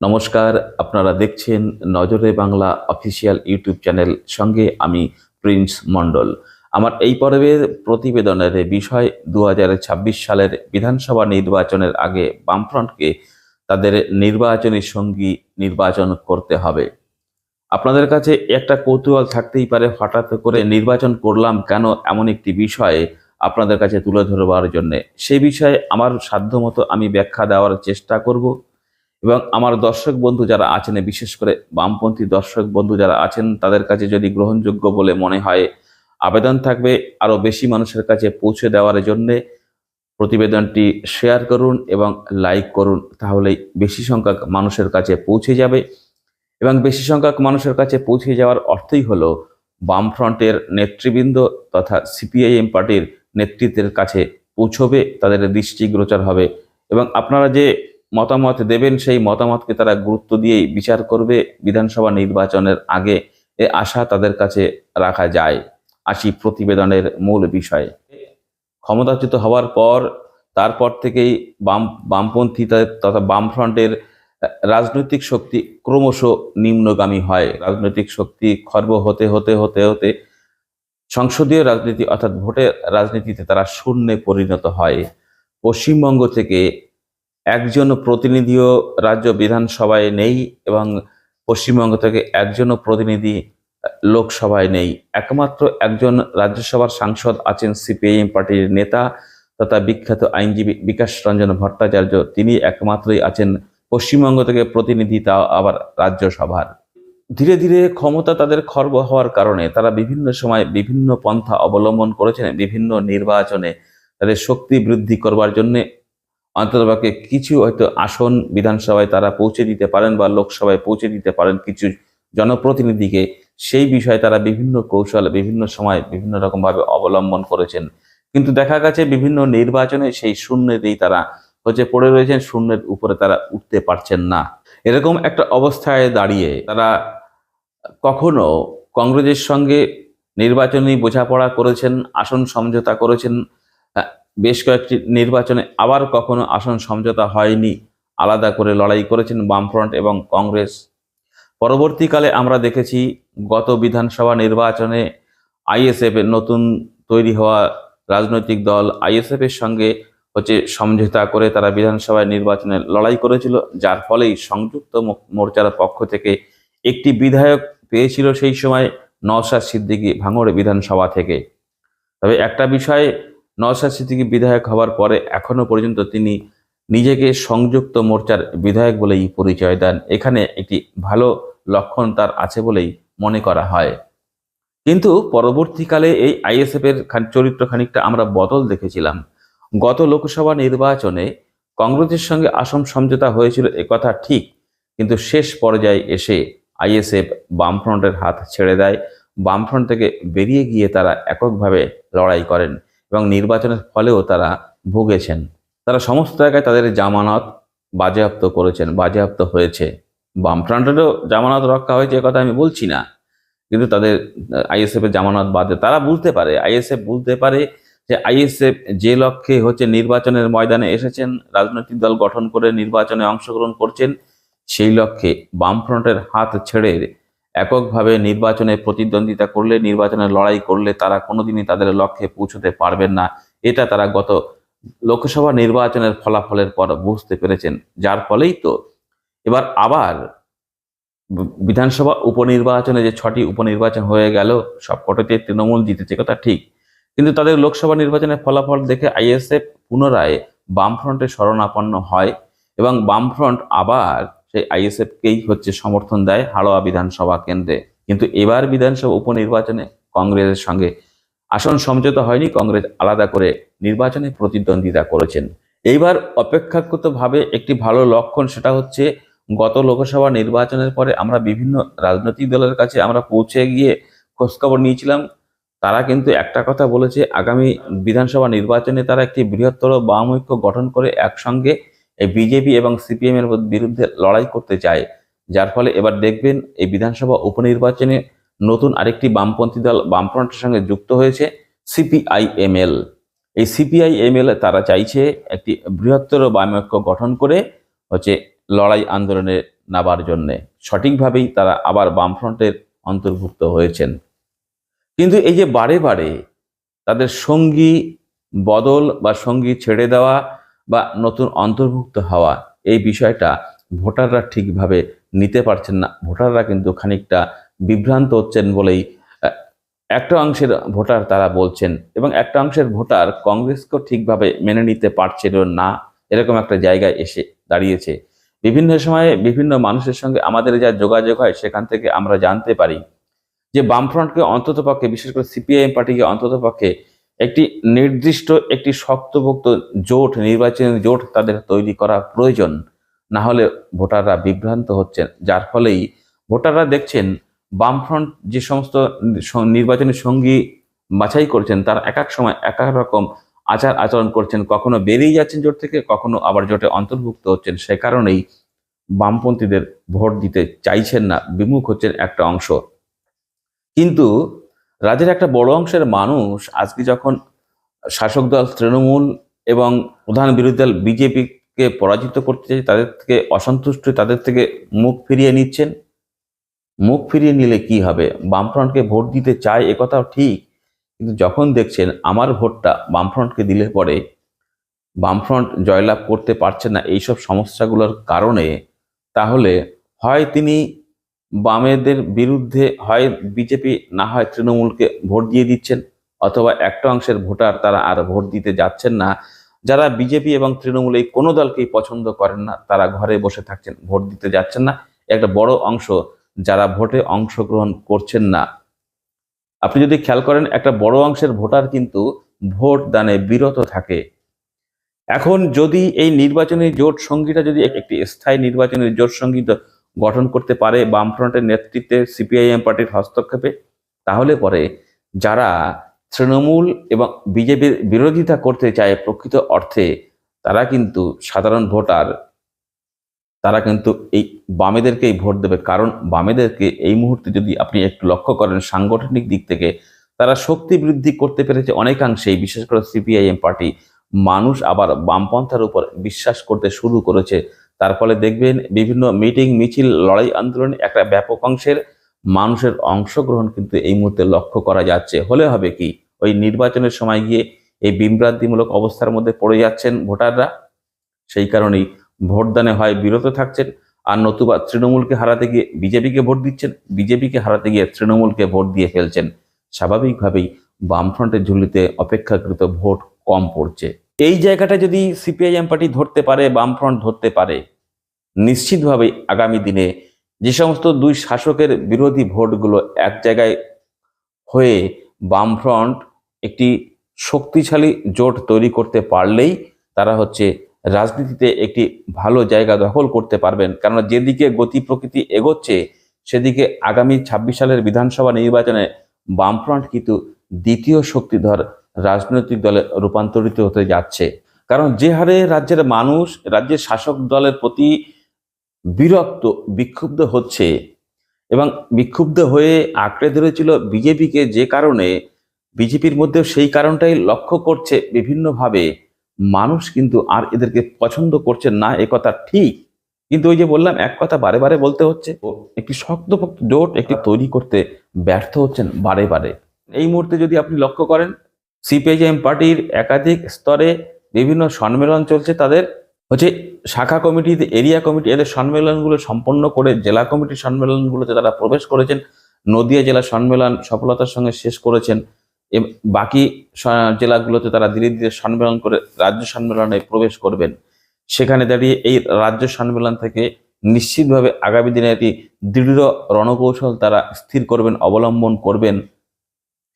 নমস্কার, আপনারা দেখছেন নজরে বাংলা অফিসিয়াল ইউটিউব চ্যানেল, সঙ্গে আমি প্রিন্স মণ্ডল। আমার এই পর্বের প্রতিবেদনের বিষয় দু হাজার ছাব্বিশ সালের বিধানসভা নির্বাচনের আগে বামফ্রন্টকে তাদের নির্বাচনী সঙ্গী নির্বাচন করতে হবে। আপনাদের কাছে একটা কৌতূহল থাকতেই পারে, হঠাৎ করে নির্বাচন করলাম কেন এমন একটি বিষয়ে আপনাদের কাছে তুলে ধরবার জন্যে। সেই বিষয়ে আমার সাধ্যমতো আমি ব্যাখ্যা দেওয়ার চেষ্টা করব। এবং আমার দর্শক বন্ধু যারা আছেন, বিশেষ করে বামপন্থী দর্শক বন্ধু যারা আছেন, তাদের কাছে যদি গ্রহণযোগ্য বলে মনে হয়, আবেদন থাকবে আরও বেশি মানুষের কাছে পৌঁছে দেওয়ার জন্যে। প্রতিবেদনটি শেয়ার করুন এবং লাইক করুন, তাহলেই বেশি সংখ্যক মানুষের কাছে পৌঁছে যাবে। এবং বেশি সংখ্যক মানুষের কাছে পৌঁছে যাওয়ার অর্থই হলো বামফ্রন্টের নেতৃবৃন্দ তথা সিপিআইএম পার্টির নেতৃত্বের কাছে পৌঁছবে, তাদের দৃষ্টিগোচর হবে। এবং আপনারা যে মতামত দেবেন, সেই মতামতকে তারা গুরুত্ব দিয়েই বিচার করবে, বিধানসভা নির্বাচনের আগে এ আশা তাদের কাছে রাখা যায়। আসি প্রতিবেদনের মূল বিষয়ে। ক্ষমতাচ্যুত হওয়ার পর, তারপর থেকেই বাম, বামপন্থী তথা বামফ্রন্টের রাজনৈতিক শক্তি ক্রমশ নিম্নগামী হয়। রাজনৈতিক শক্তি খর্ব হতে হতে হতে হতে সংসদীয় রাজনীতি অর্থাৎ ভোটের রাজনীতিতে তারা শূন্যে পরিণত হয়। পশ্চিমবঙ্গ থেকে একজন প্রতিনিধিও রাজ্য বিধানসভায় নেই এবং পশ্চিমবঙ্গ থেকে একজনও প্রতিনিধি লোকসভায় নেই। একমাত্র একজন রাজ্যসভার সাংসদ আছেন সিপিআইএম পার্টির নেতা তথা বিখ্যাত আইনজীবী বিকাশ রঞ্জন ভট্টাচার্য। তিনি একমাত্রই আছেন পশ্চিমবঙ্গ থেকে প্রতিনিধি তা আবার রাজ্যসভার। ধীরে ধীরে ক্ষমতা তাদের খর্ব হওয়ার কারণে তারা বিভিন্ন সময় বিভিন্ন পন্থা অবলম্বন করেছেন, বিভিন্ন নির্বাচনে তাদের শক্তি বৃদ্ধি করবার জন্যে অন্ততপক্ষে কিছু হয়তো আসন বিধানসভায় তারা পৌঁছে দিতে পারেন বা লোকসভায় পৌঁছে দিতে পারেন কিছু জনপ্রতিনিধিকে, সেই বিষয়ে তারা বিভিন্ন কৌশল, বিভিন্ন সময় বিভিন্ন রকমভাবে অবলম্বন করেছেন। কিন্তু দেখা গেছে বিভিন্ন নির্বাচনে সেই শূন্যতেই তারা হচ্ছে পড়ে রয়েছেন, শূন্যের উপরে তারা উঠতে পারছেন না। এরকম একটা অবস্থায় দাঁড়িয়ে তারা কখনো কংগ্রেসের সঙ্গে নির্বাচনী বোঝাপড়া করেছেন, আসন সমঝোতা করেছেন বেশ কয়েকটি নির্বাচনে আবার কখনো আসন সমঝোতা হয়নি। আলাদা করে লড়াই করেছেন বামফ্রন্ট এবং কংগ্রেস। পরবর্তীকালে আমরা দেখেছি গত বিধানসভা নির্বাচনে আইএসএফ নতুন তৈরি হওয়া রাজনৈতিক দল আইএসএফ এর সঙ্গে হচ্ছে সমঝোতা করে তারা বিধানসভায় নির্বাচনে লড়াই করেছিল, যার ফলেই সংযুক্ত মোর্চার পক্ষ থেকে একটি বিধায়ক পেয়েছিল সেই সময় নওশাদ সিদ্দিকী ভাঙড় বিধানসভা থেকে। তবে একটা বিষয় নওশাদ সিদ্দিকী বিধায়ক হওয়ার পরে এখনও পর্যন্ত তিনি নিজেকে সংযুক্ত মোর্চার বিধায়ক বলেই পরিচয় দেন। এখানে একটি ভালো লক্ষণ তার আছে বলেই মনে করা হয়। কিন্তু পরবর্তীকালে এই আইএসএফ এর চরিত্র খানিকটা আমরা বদল দেখেছিলাম। গত লোকসভা নির্বাচনে কংগ্রেসের সঙ্গে আসন সমঝোতা হয়েছিল একথা ঠিক, কিন্তু শেষ পর্যায়ে এসে আইএসএফ বামফ্রন্টের হাত ছেড়ে দেয়। বামফ্রন্ট থেকে বেরিয়ে গিয়ে তারা এককভাবে লড়াই করেন। এবং নির্বাচনের ফলেও তারা ভুগেছেন। তারা সমস্ত জায়গায় তাদের জামানত বাজেয়াপ্ত করেছেন, বাজেয়াপ্ত হয়েছে। বামফ্রন্টেরও জামানত রক্ষা হয়েছে একথা আমি বলছি না। কিন্তু তাদের আইএসএফের জামানত বাদে তারা বুঝতে পারে আইএসএফ বুঝতে পারে যে আইএসএফ যে লক্ষ্যে হচ্ছে নির্বাচনের ময়দানে এসেছেন, রাজনৈতিক দল গঠন করে নির্বাচনে অংশগ্রহণ করছেন, সেই লক্ষ্যে বামফ্রন্টের হাত ছেড়ে এককভাবে নির্বাচনে প্রতিদ্বন্দ্বিতা করলে, নির্বাচনে লড়াই করলে তারা কোনোদিনই তাদের লক্ষ্যে পৌঁছতে পারবেন না। এটা তারা গত লোকসভা নির্বাচনের ফলাফলের পর বুঝতে পেরেছেন। যার ফলেই তো। এবার আবার বিধানসভা উপনির্বাচনে যে ছটি উপনির্বাচন হয়ে গেল সব সবকটাতে তৃণমূল জিতেছে কথা ঠিক। কিন্তু তাদের লোকসভা নির্বাচনের ফলাফল দেখে আইএসএফ পুনরায় বামফ্রন্টের শরণাপন্ন হয় এবং বামফ্রন্ট আবার সেই আইএসএফকেই হচ্ছে সমর্থন দেয় হাড়োয়া বিধানসভা কেন্দ্রে। কিন্তু এবার বিধানসভা উপনির্বাচনে কংগ্রেসের সঙ্গে আসন সমঝোতা হয়নি, কংগ্রেস আলাদা করে নির্বাচনে প্রতিদ্বন্দ্বিতা করেছেন। এইবার অপেক্ষাকৃতভাবে একটি ভালো লক্ষণ সেটা হচ্ছে গত লোকসভা নির্বাচনের পরে আমরা বিভিন্ন রাজনৈতিক দলের কাছে আমরা পৌঁছে গিয়ে খোঁজখবর নিয়েছিলাম। তারা কিন্তু একটা কথা বলেছে, আগামী বিধানসভা নির্বাচনে তারা একটি বৃহত্তর বাম ঐক্য গঠন করে একসঙ্গে এই বিজেপি এবং সিপিএম এর বিরুদ্ধে লড়াই করতে চায়। যার ফলে এবার দেখবেন এই বিধানসভা উপনির্বাচনে নতুন আরেকটি বামপন্থী দল বামফ্রন্টের সঙ্গে যুক্ত হয়েছে সিপিআইএমএল। এই সিপিআইএমএল তারা চাইছে একটি বৃহত্তর বাম ঐক্য গঠন করে হচ্ছে লড়াই আন্দোলনে নেবার জন্যে। সঠিকভাবেই তারা আবার বামফ্রন্টের অন্তর্ভুক্ত হয়েছেন। কিন্তু এই যে বারে বারে তাদের সঙ্গী বদল বা সঙ্গী ছেড়ে দেওয়া বা নতুন অন্তর্ভুক্ত হওয়া এই বিষয়টা ভোটাররা ঠিকভাবে নিতে পারছেন না। ভোটাররা কিন্তু খানিকটা বিভ্রান্ত হচ্ছেন বলেই একটা অংশের ভোটার তারা বলছেন এবং একটা অংশের ভোটার কংগ্রেসকেও ঠিকভাবে মেনে নিতে পারছিল না। এরকম একটা জায়গায় এসে দাঁড়িয়েছে। বিভিন্ন সময়ে বিভিন্ন মানুষের সঙ্গে আমাদের যা যোগাযোগ হয় সেখান থেকে আমরা জানতে পারি যে বামফ্রন্টকে অন্তত পক্ষে বিশেষ করে সিপিআইএম পার্টিকে অন্তত পক্ষে একটি নির্দিষ্ট একটি শক্তপোক্ত জোট, নির্বাচনী জোট তাদের তৈরি করা প্রয়োজন। না হলে ভোটাররা বিভ্রান্ত হচ্ছেন। যার ফলেই ভোটাররা দেখছেন, বামফ্রন্ট যে সমস্ত নির্বাচনী সঙ্গী বাছাই করছেন, তার এক এক সময় এক এক রকম আচার আচরণ করছেন। কখনো বেরিয়ে যাচ্ছেন জোট থেকে, কখনো আবার জোটে অন্তর্ভুক্ত হচ্ছেন। সে কারণেই বামপন্থীদের ভোট দিতে চাইছেন না, বিমুখ হচ্ছেন একটা অংশ। কিন্তু রাজ্যের একটা বড় অংশের মানুষ আজকে যখন শাসক দল তৃণমূল এবং প্রধান বিরোধী দল বিজেপিকে পরাজিত করতে চাই তাদের থেকে অসন্তুষ্ট, তাদের থেকে মুখ ফিরিয়ে নিচ্ছেন। মুখ ফিরিয়ে নিলে কি হবে? বামফ্রন্টকে ভোট দিতে চায় একথাও ঠিক, কিন্তু যখন দেখছেন আমার ভোটটা বামফ্রন্টকে দিলে পরে বামফ্রন্ট জয়লাভ করতে পারছে না এইসব সমস্যাগুলোর কারণে, তাহলে হয় তিনি বামেদের বিরুদ্ধে হয় বিজেপি, না হয় তৃণমূলকে ভোট দিয়ে দিচ্ছেন, অথবা একটা অংশের ভোটার তারা আর ভোট দিতে যাচ্ছেন না। যারা বিজেপি এবং তৃণমূল এই কোনো দলকেই পছন্দ করেন না, তারা ঘরে বসে থাকছেন, ভোট দিতে যাচ্ছেন না। একটা বড় অংশ যারা ভোটে অংশগ্রহণ করছেন না। আপনি যদি খেয়াল করেন, একটা বড় অংশের ভোটার কিন্তু ভোট দানে বিরত থাকে। এখন যদি এই নির্বাচনী জোট সঙ্গীটা যদি একটি স্থায়ী নির্বাচনী জোট সংগীত গঠন করতে পারে বামফ্রন্টের নেতৃত্বে সিপিআইএম পার্টির হস্তক্ষেপে, তাহলে পরে যারা তৃণমূল এবং বিজেপির বিরোধিতা করতে চায় প্রকৃত অর্থে, তারা কিন্তু সাধারণ ভোটার। তারা কিন্তু এই বামেদেরকেই ভোট দেবে। কারণ বামেদেরকে এই মুহূর্তে যদি আপনি একটু লক্ষ্য করেন সাংগঠনিক দিক থেকে, তারা শক্তি বৃদ্ধি করতে পেরেছে অনেকাংশেই, বিশেষ করে সিপিআইএম পার্টি। মানুষ আবার বামপন্থার উপর বিশ্বাস করতে শুরু করেছে। তার ফলে দেখবেন বিভিন্ন মিটিং, মিছিল, লড়াই আন্দোলনে একটা ব্যাপক অংশের মানুষের অংশগ্রহণ কিন্তু এই মুহূর্তে লক্ষ্য করা যাচ্ছে। হলে হবে কি? ওই নির্বাচনের সময় গিয়ে এই বিভ্রান্তিমূলক অবস্থার মধ্যে পড়ে যাচ্ছেন ভোটাররা। সেই কারণেই ভোটদানে হয় বিরত থাকছেন আর নতুবা তৃণমূলকে হারাতে গিয়ে বিজেপিকে ভোট দিচ্ছেন, বিজেপিকে হারাতে গিয়ে তৃণমূলকে ভোট দিয়ে ফেলছেন। স্বাভাবিকভাবেই বামফ্রন্টের ঝুলিতে অপেক্ষাকৃত ভোট কম পড়ছে। এই জায়গাটা যদি সিপিআইএম পার্টি ধরতে পারে, বামফ্রন্ট ধরতে পারে, নিশ্চিতভাবেই আগামী দিনে যে সমস্ত দুই শাসকের বিরোধী ভোটগুলো এক জায়গায় হয়ে বামফ্রন্ট একটি শক্তিশালী জোট তৈরি করতে পারলেই তারা হচ্ছে রাজনীতিতে একটি ভালো জায়গা দখল করতে পারবেন। কেননা যেদিকে গতি প্রকৃতি এগোচ্ছে, সেদিকে আগামী ছাব্বিশ সালের বিধানসভা নির্বাচনে বামফ্রন্ট কিন্তু দ্বিতীয় শক্তিধর রাজনৈতিক দলে রূপান্তরিত হতে যাচ্ছে। কারণ যে হারে রাজ্যের মানুষ, রাজ্যের শাসক দলের প্রতি বিরক্ত, বিক্ষুব্ধ হচ্ছে এবং বিক্ষুব্ধ হয়ে আঁকড়ে ধরেছিল বিজেপিকে যে কারণে, বিজেপির মধ্যেও সেই কারণটাই লক্ষ্য করছে বিভিন্নভাবে। মানুষ কিন্তু আর এদেরকে পছন্দ করছে না, এ কথা ঠিক। কিন্তু ওই যে বললাম, এক কথা বারে বারে বলতে হচ্ছে একটি শক্তপোক্ত জোট একটি তৈরি করতে ব্যর্থ হচ্ছেন বারে বারে। এই মুহূর্তে যদি আপনি লক্ষ্য করেন সিপিআইএম পার্টির একাধিক স্তরে বিভিন্ন সম্মেলন চলছে। তাদের হচ্ছে শাখা কমিটি, এরিয়া কমিটি, এদের সম্মেলনগুলো সম্পন্ন করে জেলা কমিটির সম্মেলনগুলোতে তারা প্রবেশ করেছেন। নদিয়া জেলা সম্মেলন সফলতার সঙ্গে শেষ করেছেন। বাকি জেলাগুলোতে তারা ধীরে ধীরে সম্মেলন করে রাজ্য সম্মেলনে প্রবেশ করবেন। সেখানে দাঁড়িয়ে এই রাজ্য সম্মেলন থেকে নিশ্চিতভাবে আগামী দিনে একটি দৃঢ় রণকৌশল তারা স্থির করবেন, অবলম্বন করবেন।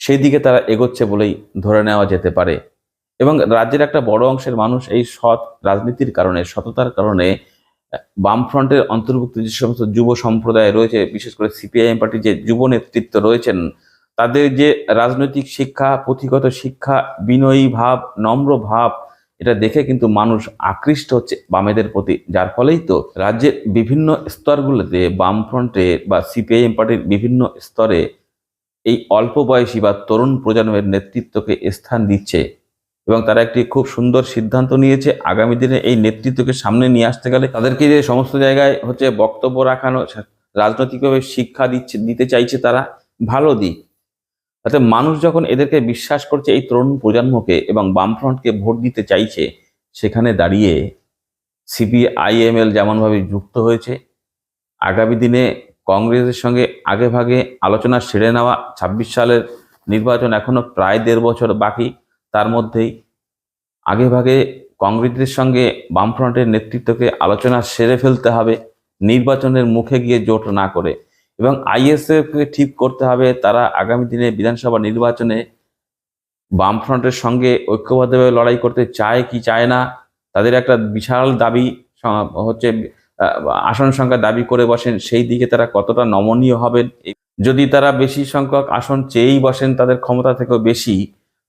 সেই দিকে তারা এগোচ্ছে বলেই ধরে নেওয়া যেতে পারে। এবং রাজ্যের একটা বড় অংশের মানুষ এই সৎ রাজনীতির কারণে, সততার কারণে, বামফ্রন্টের অন্তর্ভুক্ত যে সমস্ত যুব সম্প্রদায় রয়েছে, বিশেষ করে সিপিআইএম পার্টির যে যুব নেতৃত্ব রয়েছেন, তাদের যে রাজনৈতিক শিক্ষা, পুঁথিগত শিক্ষা, বিনয়ী ভাব, নম্র ভাব, এটা দেখে কিন্তু মানুষ আকৃষ্ট হচ্ছে বামেদের প্রতি। যার ফলেই তো রাজ্যের বিভিন্ন স্তরগুলোতে বামফ্রন্টে বা সিপিআইএম পার্টির বিভিন্ন স্তরে এই অল্প বয়সী বা তরুণ প্রজন্মের নেতৃত্বকে স্থান দিচ্ছে এবং তারা একটি খুব সুন্দর সিদ্ধান্ত নিয়েছে। আগামী দিনে এই নেতৃত্বকে সামনে নিয়ে আসতে গেলে তাদেরকে যে সমস্ত জায়গায় হচ্ছে বক্তব্য রাখানো রাজনৈতিকভাবে শিক্ষা দিচ্ছে, দিতে চাইছে তারা, ভালো দিক। তাতে মানুষ যখন এদেরকে বিশ্বাস করছে, এই তরুণ প্রজন্মকে এবং বামফ্রন্টকে ভোট দিতে চাইছে, সেখানে দাঁড়িয়ে সিপিআইএমএল যেমনভাবে যুক্ত হয়েছে, আগামী দিনে কংগ্রেসের সঙ্গে আগে ভাগে আলোচনা সেরে নেওয়া ছাব্বিশ সালের নির্বাচন এখনও প্রায় দেড় বছর বাকি। তার মধ্যেই আগে ভাগে কংগ্রেসের সঙ্গে বামফ্রন্টের নেতৃত্বকে আলোচনা সেরে ফেলতে হবে, নির্বাচনের মুখে গিয়ে জোট না করে। এবং আইএসএফকে ঠিক করতে হবে, তারা আগামী দিনে বিধানসভা নির্বাচনে বামফ্রন্টের সঙ্গে ঐক্যবদ্ধভাবে লড়াই করতে চায় কি চায় না, তাদের একটা বিশাল দাবি হচ্ছে আসন সংখ্যা দাবি করে বসেন, সেই দিকে তারা কতটা নমনীয় হবেন? যদি তারা বেশি সংখ্যক আসন চেয়েই বসেন, তাদের ক্ষমতা থেকেও বেশি,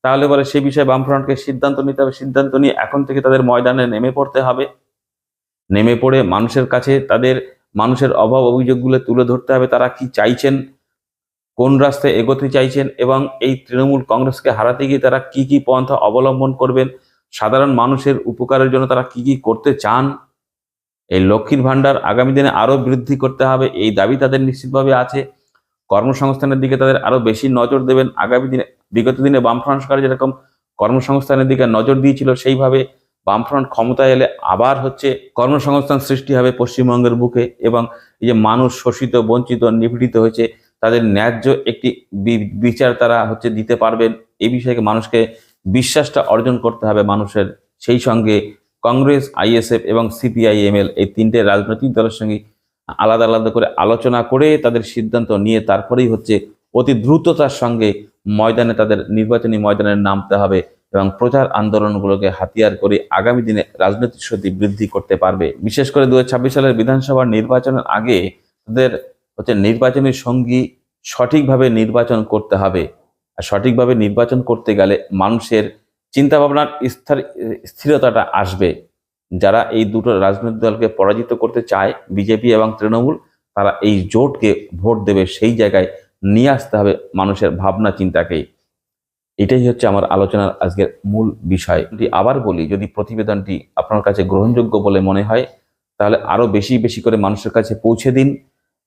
তাহলে পরে সেই বিষয়ে বামফ্রন্টকে সিদ্ধান্ত নিতে হবে। সিদ্ধান্ত নিয়ে এখন থেকে তাদের ময়দানে নেমে পড়তে হবে। নেমে পড়ে মানুষের কাছে তাদের, মানুষের অভাব অভিযোগগুলো তুলে ধরতে হবে। তারা কি চাইছেন? কোন রাস্তায় এগোতে চাইছেন? এবং এই তৃণমূল কংগ্রেসকে হারাতে গিয়ে তারা কি কি পন্থা অবলম্বন করবেন? সাধারণ মানুষের উপকারের জন্য তারা কি কি করতে চান? এই লক্ষ্মীর ভাণ্ডার আগামী দিনে আরও বৃদ্ধি করতে হবে, এই দাবি তাদের নিশ্চিতভাবে আছে। কর্মসংস্থানের দিকে তাদের আরও বেশি নজর দেবেন। আগামী দিনে, বিগত দিনে বামফ্রন্ট সরকার যেরকম কর্মসংস্থানের দিকে নজর দিয়েছিল, সেইভাবে বামফ্রন্ট ক্ষমতায় এলে আবার হচ্ছে কর্মসংস্থান সৃষ্টি হবে পশ্চিমবঙ্গের বুকে এবং এই যে মানুষ শোষিত, বঞ্চিত, নিপীড়িত হয়েছে, তাদের ন্যায্য একটি বিচার তারা হচ্ছে দিতে পারবেন। এই বিষয়ে মানুষকে বিশ্বাসটা অর্জন করতে হবে মানুষের। সেই সঙ্গে কংগ্রেস, আইএসএফ এবং সিপিআইএমএল এই তিনটে রাজনৈতিক দলের সঙ্গে আলাদা আলাদা করে আলোচনা করে তাদের সিদ্ধান্ত নিয়ে তারপরেই হচ্ছে অতি দ্রুততার সঙ্গে ময়দানে তাদের নির্বাচনী ময়দানে নামতে হবে এবং প্রচার আন্দোলনগুলোকে হাতিয়ার করে আগামী দিনে রাজনৈতিক শক্তি বৃদ্ধি করতে পারবে। বিশেষ করে দু হাজার ছাব্বিশ সালের বিধানসভা নির্বাচনের আগে তাদের হচ্ছে নির্বাচনী সঙ্গী সঠিকভাবে নির্বাচন করতে হবে। আর সঠিকভাবে নির্বাচন করতে গেলে মানুষের চিন্তা ভাবনার স্থির- স্থিরতাটা আসবে। যারা এই দুটো রাজনৈতিক দলকে পরাজিত করতে চায়, বিজেপি এবং তৃণমূল, তারা এই জোটকে ভোট দেবে সেই জায়গায় নিয়ে আসতে হবে মানুষের ভাবনা চিন্তাকেই এটাই হচ্ছে আমার আলোচনার আজকের মূল বিষয়। আবার বলি, যদি প্রতিবেদনটি আপনার কাছে গ্রহণযোগ্য বলে মনে হয়, তাহলে আরও বেশি বেশি করে মানুষের কাছে পৌঁছে দিন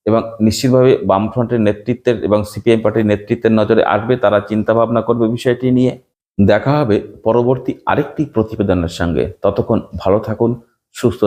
এবং নিশ্চিতভাবে বামফ্রন্টের নেতৃত্বের এবং সিপিএম পার্টির নেতৃত্বের নজরে আসবে, তারা চিন্তা ভাবনা করবে বিষয়টি নিয়ে। দেখা হবে পরবর্তী আরেকটি প্রতিবেদনের সঙ্গে। ততক্ষণ ভালো থাকুন সুস্থ